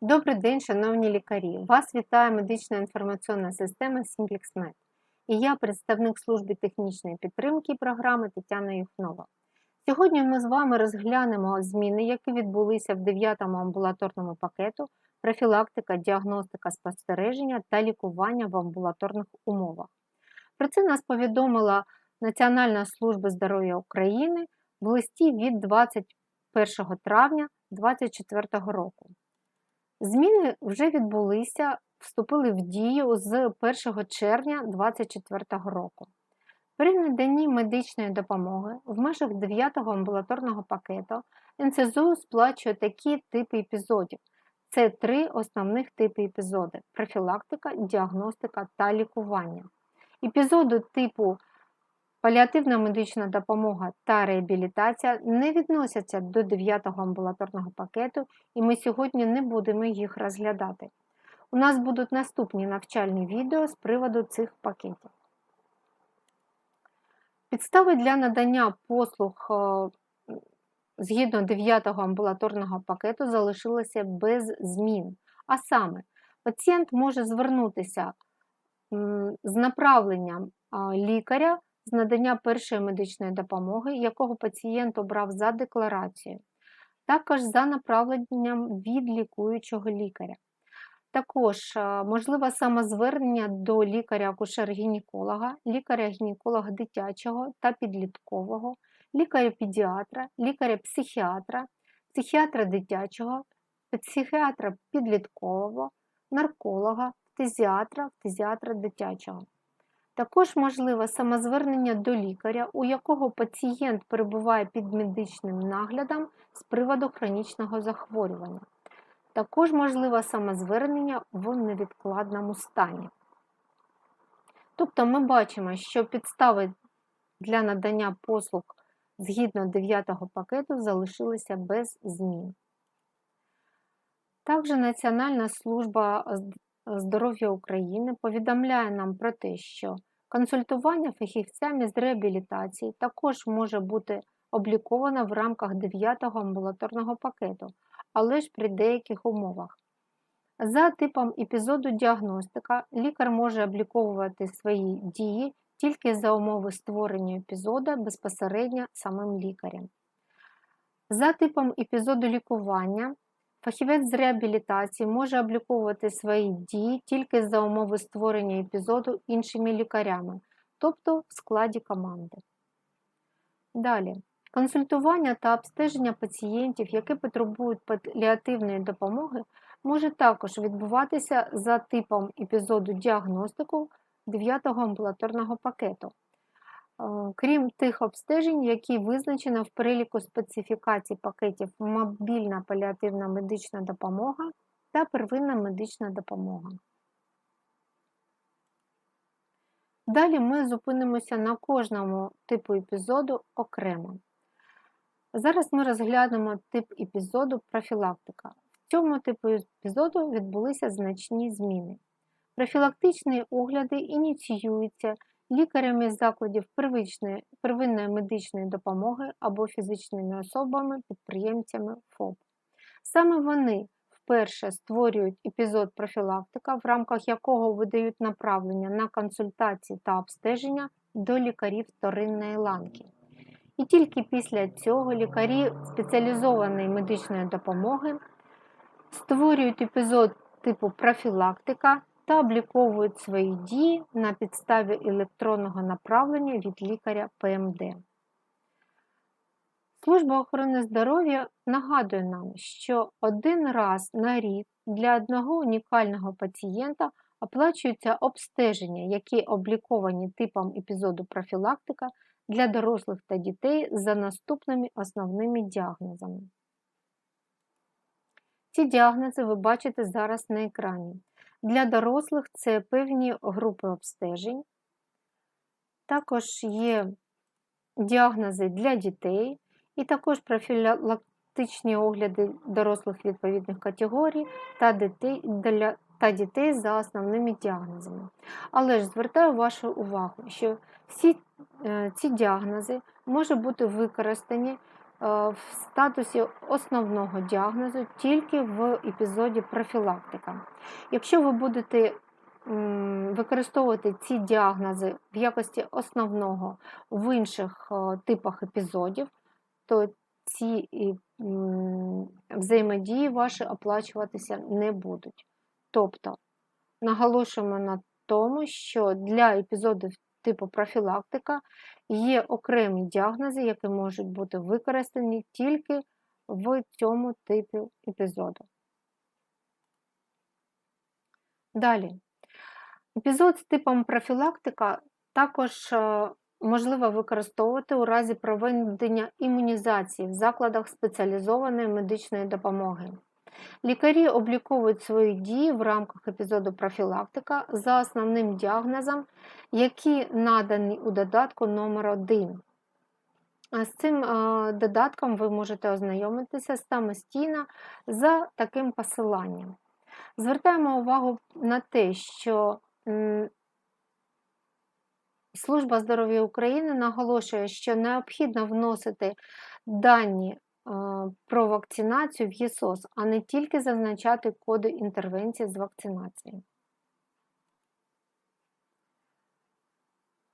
Добрий день, шановні лікарі! Вас вітає медична інформаційна система SimplexMed. І я представник служби технічної підтримки програми Тетяна Юхнова. Сьогодні ми з вами розглянемо зміни, які відбулися в 9-му амбулаторному пакету профілактика, діагностика, спостереження та лікування в амбулаторних умовах. Про це нас повідомила Національна служба здоров'я України в листі від 21 травня 2024 року. Зміни вже відбулися, вступили в дію з 1 червня 2024 року. При наданні медичної допомоги в межах 9-го амбулаторного пакету НСЗУ сплачує такі типи епізодів. Це три основних типи епізоди: профілактика, діагностика та лікування. Епізоди типу Паліативна медична допомога та реабілітація не відносяться до 9-го амбулаторного пакету, і ми сьогодні не будемо їх розглядати. У нас будуть наступні навчальні відео з приводу цих пакетів. Підстави для надання послуг е, згідно 9-го амбулаторного пакету залишилися без змін. А саме, пацієнт може звернутися з направленням лікаря з надання першої медичної допомоги, якого пацієнт обрав за декларацією, також за направленням від лікуючого лікаря. Також можливе самозвернення до лікаря-акушер-гінеколога, лікаря-гінеколога дитячого та підліткового, лікаря-педіатра, лікаря-психіатра, психіатра дитячого, психіатра підліткового, нарколога, фтизіатра, фтизіатра дитячого. Також можливе самозвернення до лікаря, у якого пацієнт перебуває під медичним наглядом з приводу хронічного захворювання. Також можливе самозвернення в невідкладному стані. Тобто ми бачимо, що підстави для надання послуг згідно 9 пакету залишилися без змін. Також Національна служба здоров'я України повідомляє нам про те, що консультування фахівцями з реабілітації також може бути обліковано в рамках 9-го амбулаторного пакету, але ж при деяких умовах. За типом епізоду діагностика лікар може обліковувати свої дії тільки за умови створення епізоду безпосередньо самим лікарем. За типом епізоду лікування Фахівець з реабілітації може обліковувати свої дії тільки за умови створення епізоду іншими лікарями, тобто в складі команди. Далі. Консультування та обстеження пацієнтів, які потребують паліативної допомоги, може також відбуватися за типом епізоду діагностику 9-го амбулаторного пакету. Е, крім тих обстежень, які визначено в переліку специфікацій пакетів мобільна паліативна медична допомога та первинна медична допомога. Далі ми зупинимося на кожному типу епізоду окремо. Зараз ми розглянемо тип епізоду профілактика. В цьому типу епізоду відбулися значні зміни. Профілактичні огляди ініціюються лікарями закладів первичної, первинної медичної допомоги або фізичними особами, підприємцями ФОП. Саме вони вперше створюють епізод профілактика, в рамках якого видають направлення на консультації та обстеження до лікарів вторинної ланки. І тільки після цього лікарі спеціалізованої медичної допомоги створюють епізод типу профілактика та обліковують свої дії на підставі електронного направлення від лікаря ПМД. Служба охорони здоров'я нагадує нам, що один раз на рік для одного унікального пацієнта оплачуються обстеження, які обліковані типом епізоду профілактика для дорослих та дітей за наступними основними діагнозами. Ці діагнози ви бачите зараз на екрані. Для дорослих це певні групи обстежень. Також є діагнози для дітей, і також профілактичні огляди дорослих відповідних категорій та дітей, для, та дітей за основними діагнозами. Але ж звертаю вашу увагу, що всі е, ці діагнози можуть бути використані в статусі основного діагнозу тільки в епізоді профілактика. Якщо ви будете використовувати ці діагнози в якості основного в інших типах епізодів, то ці взаємодії ваші оплачуватися не будуть. Тобто, наголошуємо на тому, що для епізодів типу профілактика є окремі діагнози, які можуть бути використані тільки в цьому типі епізоду. Далі. Епізод з типом профілактика також е, можливо використовувати у разі проведення імунізації в закладах спеціалізованої медичної допомоги. Лікарі обліковують свої дії в рамках епізоду профілактика за основним діагнозом, які надані у додатку номер 1 З цим додатком ви можете ознайомитися самостійно за таким посиланням. Звертаємо увагу на те, що Служба здоров'я України наголошує, що необхідно вносити дані про вакцинацію в ЄСОС, а не тільки зазначати коди інтервенції з вакцинації.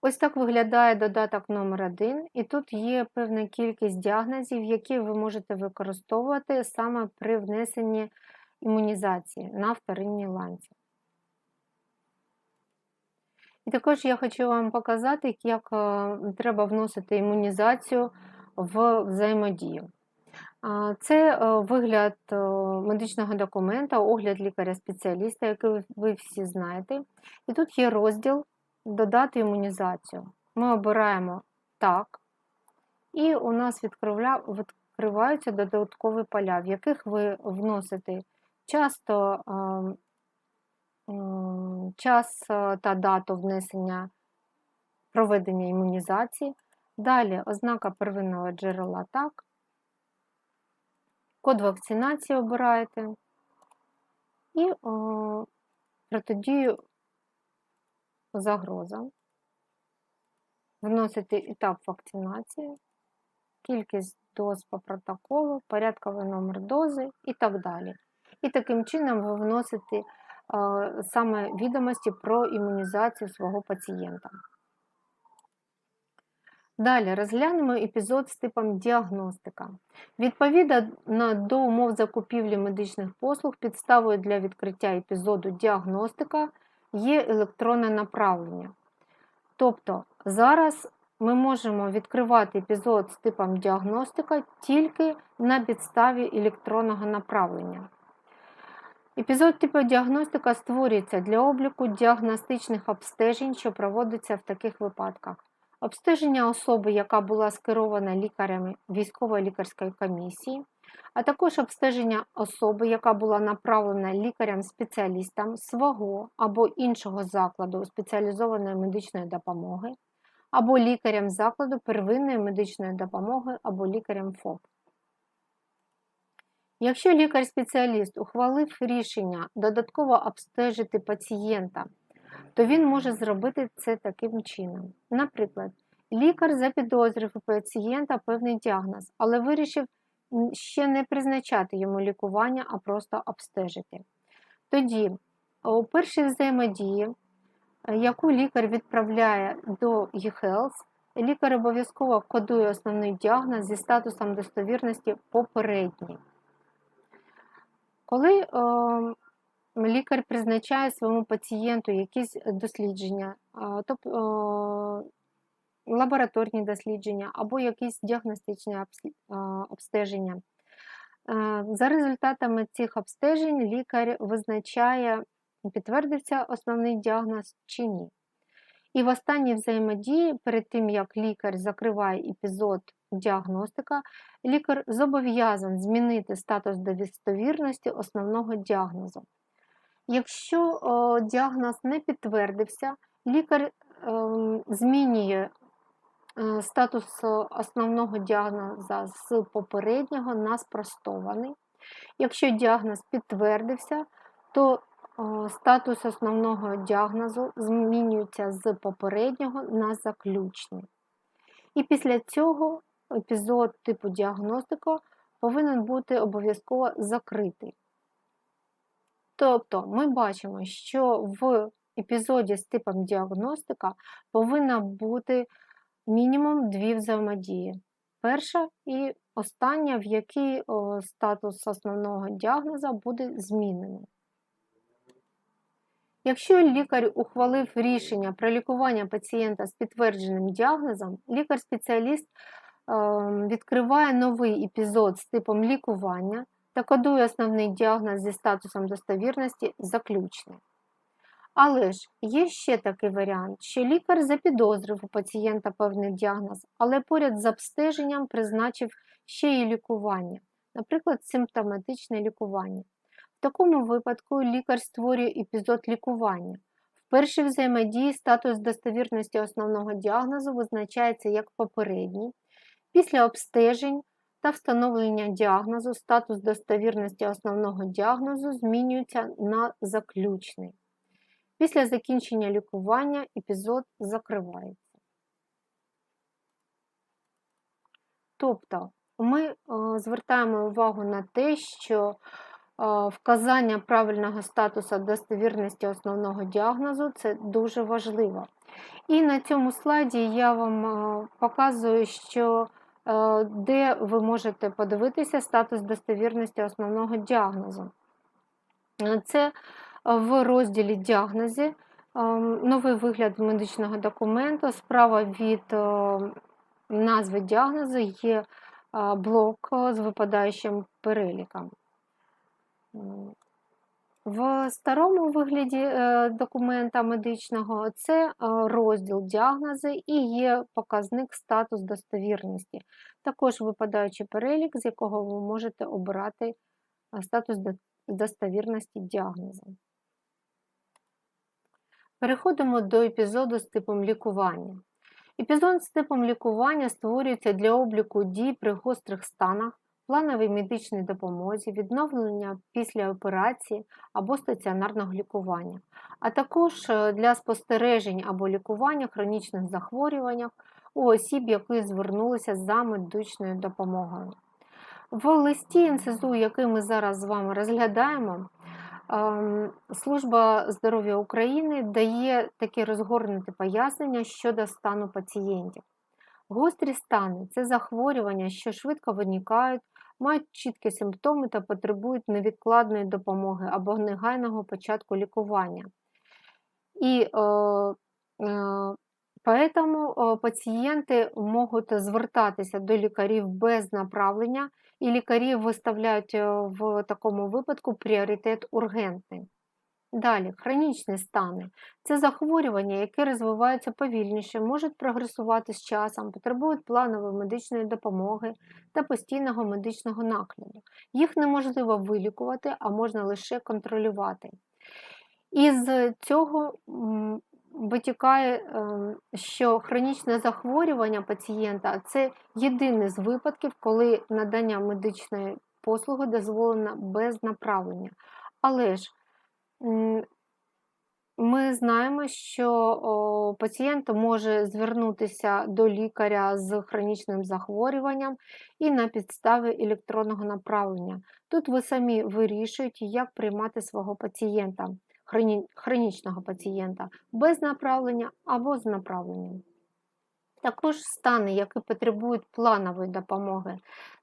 Ось так виглядає додаток номер 1 і тут є певна кількість діагнозів, які ви можете використовувати саме при внесенні імунізації на вторинній ланці. І також я хочу вам показати, як е, треба вносити імунізацію в взаємодію. Це е, вигляд е, медичного документа, огляд лікаря-спеціаліста, який ви всі знаєте. І тут є розділ Додати імунізацію. Ми обираємо так, і у нас відкриваються додаткові поля, в яких ви вносите часто час е, та дату внесення проведення імунізації. Далі ознака первинного джерела так. Код вакцинації обираєте і о, протидію загрозам. Вносите етап вакцинації, кількість доз по протоколу, порядковий номер дози і так далі. І таким чином ви вносите саме відомості про імунізацію свого пацієнта. Далі розглянемо епізод з типом діагностика. Відповідно до умов закупівлі медичних послуг, підставою для відкриття епізоду діагностика є електронне направлення. Тобто зараз ми можемо відкривати епізод з типом діагностика тільки на підставі електронного направлення. Епізод типу діагностика створюється для обліку діагностичних обстежень, що проводяться в таких випадках. Обстеження особи, яка була скерована лікарями військової лікарської комісії, а також обстеження особи, яка була направлена лікарям-спеціалістам свого або іншого закладу спеціалізованої медичної допомоги, або лікарям закладу первинної медичної допомоги або лікарям ФОП. Якщо лікар-спеціаліст ухвалив рішення додатково обстежити пацієнта, то він може зробити це таким чином. Наприклад, лікар запідозрив у пацієнта певний діагноз, але вирішив ще не призначати йому лікування, а просто обстежити. Тоді, у першій взаємодії, яку лікар відправляє до eHealth, лікар обов'язково кодує основний діагноз зі статусом достовірності попередній. Коли е, лікар призначає своєму пацієнту якісь дослідження, тобто лабораторні дослідження або якісь діагностичні обстеження, е, за результатами цих обстежень лікар визначає, підтвердився основний діагноз чи ні. І в останній взаємодії, перед тим як лікар закриває епізод діагностика, лікар зобов'язан змінити статус достовірності основного діагнозу. Якщо діагноз не підтвердився, лікар е, змінює е, статус основного діагноза з попереднього на спростований. Якщо діагноз підтвердився, то статус основного діагнозу змінюється з попереднього на заключний. І після цього епізод типу діагностика повинен бути обов'язково закритий. Тобто ми бачимо, що в епізоді з типом діагностика повинна бути мінімум дві взаємодії. Перша і остання, в якій статус основного діагноза буде змінений. Якщо лікар ухвалив рішення про лікування пацієнта з підтвердженим діагнозом, лікар-спеціаліст ем, відкриває новий епізод з типом лікування та основний діагноз зі статусом достовірності заключний. Але ж є ще такий варіант, що лікар запідозрив у пацієнта певний діагноз, але поряд з обстеженням призначив ще й лікування, наприклад, симптоматичне лікування. В такому випадку лікар створює епізод лікування. В першій взаємодії статус достовірності основного діагнозу визначається як попередній. Після обстежень та встановлення діагнозу статус достовірності основного діагнозу змінюється на заключний. Після закінчення лікування епізод закривається. Тобто ми е, звертаємо увагу на те, що е, вказання правильного статусу достовірності основного діагнозу це дуже важливо. І на цьому слайді я вам е, показую, що де ви можете подивитися статус достовірності основного діагнозу. Це в розділі діагнози новий вигляд медичного документу. Справа від назви діагнозу є блок з випадаючим переліком. В старому вигляді е, документа медичного це розділ діагнози і є показник статус достовірності, також випадаючий перелік, з якого ви можете обирати статус достовірності діагнозу. Переходимо до епізоду з типом лікування. Епізод з типом лікування створюється для обліку дій при гострих станах, плановій медичній допомозі, відновлення після операції або стаціонарного лікування, а також е, для спостережень або лікування хронічних захворювань у осіб, які звернулися за медичною допомогою. В листі НСЗУ, який ми зараз з вами розглядаємо, ем, Служба здоров'я України дає таке розгорнуте пояснення щодо стану пацієнтів. Гострі стани це захворювання, що швидко виникають, мають чіткі симптоми та потребують невідкладної допомоги або негайного початку лікування. І е, е, Поэтому пацієнти можуть звертатися до лікарів без направлення, і лікарі виставляють е, в такому випадку пріоритет ургентний. Далі, хронічні стани це захворювання, яке розвиваються повільніше, можуть прогресувати з часом, потребують планової медичної допомоги та постійного медичного нагляду. Їх неможливо вилікувати, а можна лише контролювати. Із цього витікає, ем, що хронічне захворювання пацієнта це єдиний з випадків, коли надання медичної послуги дозволено без направлення. Але ж ми знаємо, що пацієнт може звернутися до лікаря з хронічним захворюванням і на підставі електронного направлення. Тут ви самі вирішуєте, як приймати свого пацієнта хронічного пацієнта без направлення або з направленням. Також стани, які потребують планової допомоги,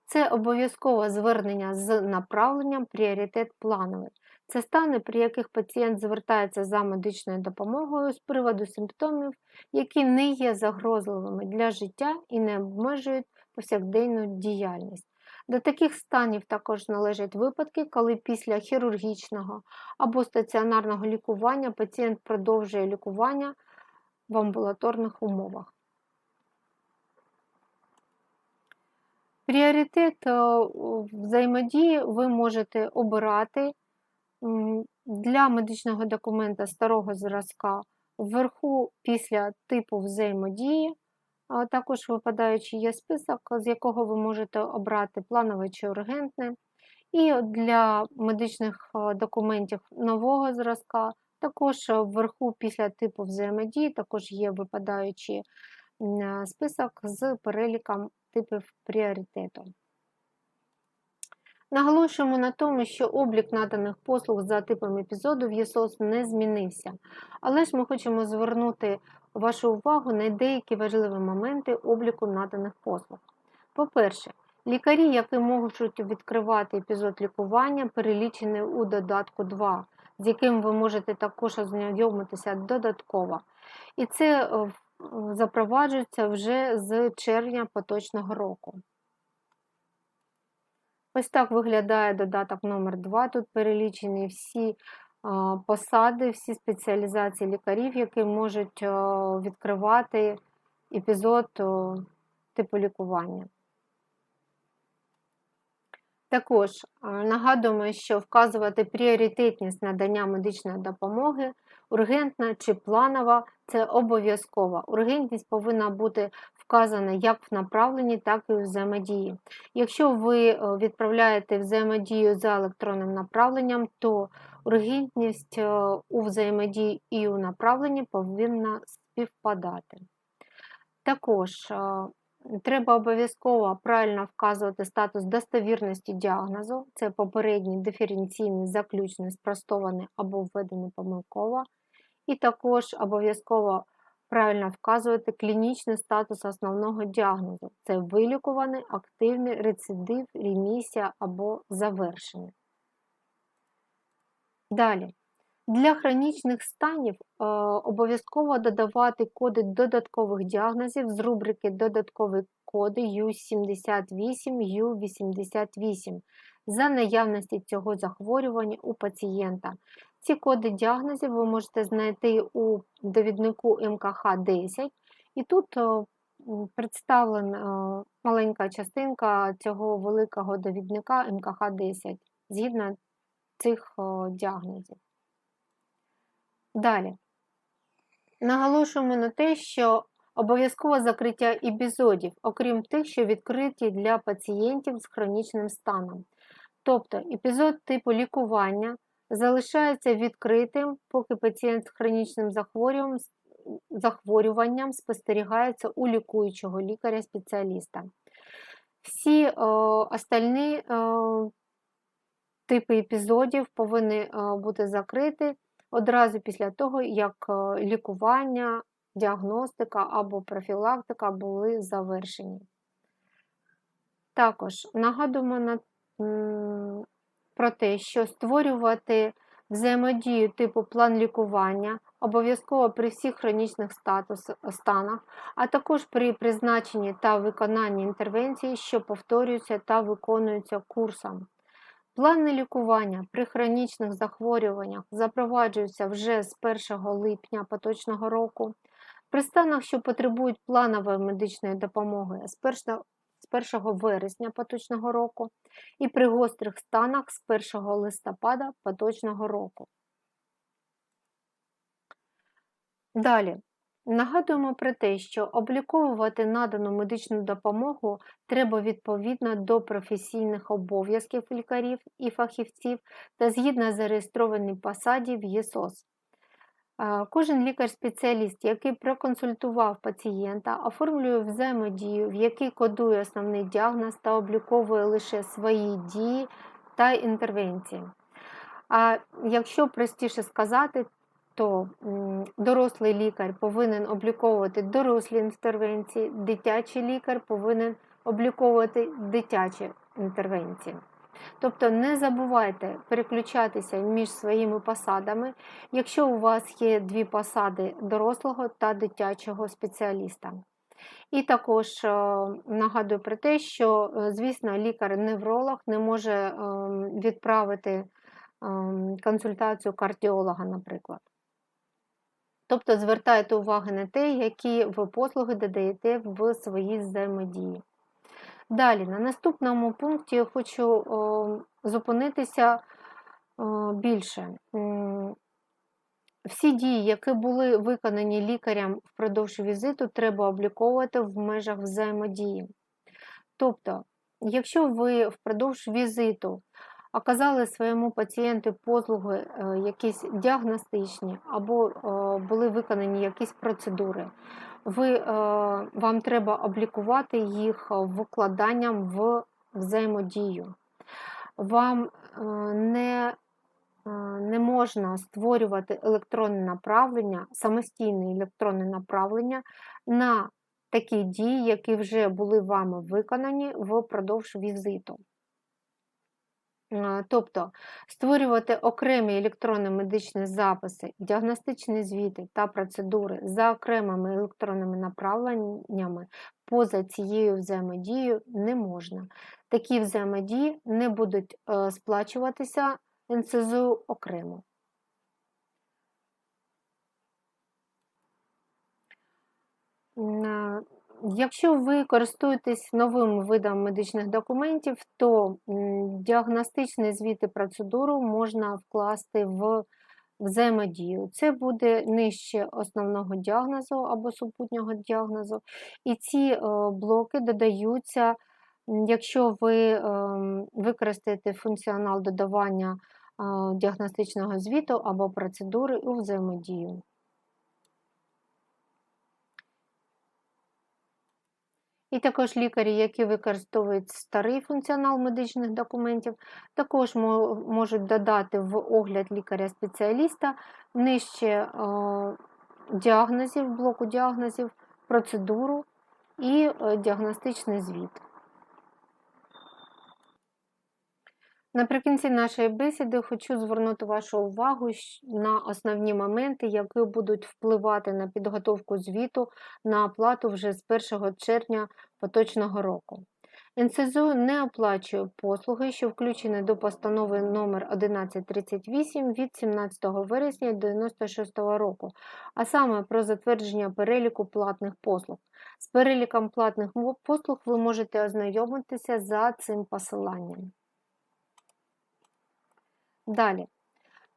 це обов'язкове звернення з направленням пріоритет плановий. Це стани, при яких пацієнт звертається за медичною допомогою з приводу симптомів, які не є загрозливими для життя і не обмежують повсякденну діяльність. До таких станів також належать випадки, коли після хірургічного або стаціонарного лікування пацієнт продовжує лікування в амбулаторних умовах. Пріоритет е, взаємодії ви можете обирати для медичного документа старого зразка вверху після типу взаємодії також випадаючий є список, з якого ви можете обрати планове чи ургентне. І для медичних документів нового зразка, також вверху після типу взаємодії, також є випадаючий список з переліком типів пріоритету. Наголошуємо на тому, що облік наданих послуг за типом епізоду в ЄСОС не змінився, але ж ми хочемо звернути вашу увагу на деякі важливі моменти обліку наданих послуг. По-перше, лікарі, які можуть відкривати епізод лікування, перелічені у додатку 2, з яким ви можете також ознайомитися додатково. І це е, запроваджується вже з червня поточного року. Ось так виглядає додаток номер 2 Тут перелічені всі посади, всі спеціалізації лікарів, які можуть відкривати епізод типу лікування. Також нагадуємо, що вказувати пріоритетність надання медичної допомоги, ургентна чи планова це обов'язково. Ургентність повинна бути вказана як в направленні, так і у взаємодії. Якщо ви е, відправляєте взаємодію за електронним направленням, то ургентність е, у взаємодії і у направленні повинна співпадати. Також е, треба обов'язково правильно вказувати статус достовірності діагнозу, це попередній диференційний, заключний, спростований або введений помилково, і також обов'язково правильно вказувати клінічний статус основного діагнозу. Це вилікуваний, активний, рецидив, ремісія або завершений. Далі. Для хронічних станів е, обов'язково додавати коди додаткових діагнозів з рубрики Додаткові коди U78, U88 за наявності цього захворювання у пацієнта. Ці коди діагнозів ви можете знайти у довіднику МКХ-10, і тут е, представлена е, маленька частинка цього великого довідника МКХ-10 згідно цих е, діагнозів. Далі. Наголошуємо на те, що обов'язкове закриття епізодів, окрім тих, що відкриті для пацієнтів з хронічним станом. Тобто епізод типу лікування залишається відкритим, поки пацієнт з хронічним захворюванням, спостерігається у лікуючого лікаря-спеціаліста. Всі е, остальні е, типи епізодів повинні е, бути закриті одразу після того, як е, лікування, діагностика або профілактика були завершені. Також нагадуємо на, про те, що створювати взаємодію типу план лікування обов'язково при всіх хронічних статус, станах, а також при призначенні та виконанні інтервенцій, що повторюються та виконуються курсом. Плани лікування при хронічних захворюваннях запроваджуються вже з 1 липня поточного року. При станах, що потребують планової медичної допомоги з 1 з 1 вересня поточного року, і при гострих станах з 1 листопада поточного року. Далі. Нагадуємо про те, що обліковувати надану медичну допомогу треба відповідно до професійних обов'язків лікарів і фахівців та згідно зареєстрованій посаді в ЄСОС. Кожен лікар-спеціаліст, який проконсультував пацієнта, оформлює взаємодію, в якій кодує основний діагноз та обліковує лише свої дії та інтервенції. А якщо простіше сказати, то дорослий лікар повинен обліковувати дорослі інтервенції, дитячий лікар повинен обліковувати дитячі інтервенції. Тобто не забувайте переключатися між своїми посадами, якщо у вас є дві посади дорослого та дитячого спеціаліста. І також е, нагадую про те, що, е, звісно, лікар-невролог не може ем, відправити консультацію кардіолога, наприклад. Тобто звертайте увагу на те, які ви послуги додаєте в своїй взаємодії. Далі, на наступному пункті я хочу о, зупинитися о, більше. Всі дії, які були виконані лікарям впродовж візиту, треба обліковувати в межах взаємодії. Тобто, якщо ви впродовж візиту оказали своєму пацієнту послуги е, якісь діагностичні або е, були виконані якісь процедури, ви, е, вам треба облікувати їх вкладанням в взаємодію. Вам е, не, е, не можна створювати електронне направлення, самостійне електронне направлення на такі дії, які вже були вами виконані впродовж візиту. Е, Тобто створювати окремі електронні медичні записи, діагностичні звіти та процедури за окремими електронними направленнями поза цією взаємодією не можна. Такі взаємодії не будуть е, сплачуватися НСЗУ окремо. Якщо ви користуєтесь новим видом медичних документів, то діагностичні звіти процедуру можна вкласти в взаємодію. Це буде нижче основного діагнозу або супутнього діагнозу. І ці е, блоки додаються, якщо ви ем, використаєте функціонал додавання е, діагностичного звіту або процедури у взаємодію. І також лікарі, які використовують старий функціонал медичних документів, також можуть додати в огляд лікаря-спеціаліста нижче е, діагнозів, блоку діагнозів, процедуру і е, діагностичний звіт. Наприкінці нашої бесіди хочу звернути вашу увагу на основні моменти, які будуть впливати на підготовку звіту на оплату вже з 1 червня поточного року. НСЗУ не оплачує послуги, що включені до постанови номер 1138 від 17 вересня 1996 року, а саме про затвердження переліку платних послуг. З переліком платних послуг ви можете ознайомитися за цим посиланням. Далі.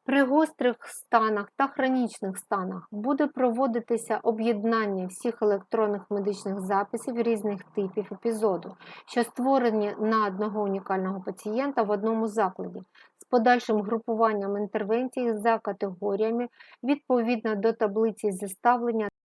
При гострих станах та хронічних станах буде проводитися об'єднання всіх електронних медичних записів різних типів епізоду, що створені на одного унікального пацієнта в одному закладі, з подальшим групуванням інтервенцій за категоріями відповідно до таблиці зіставлення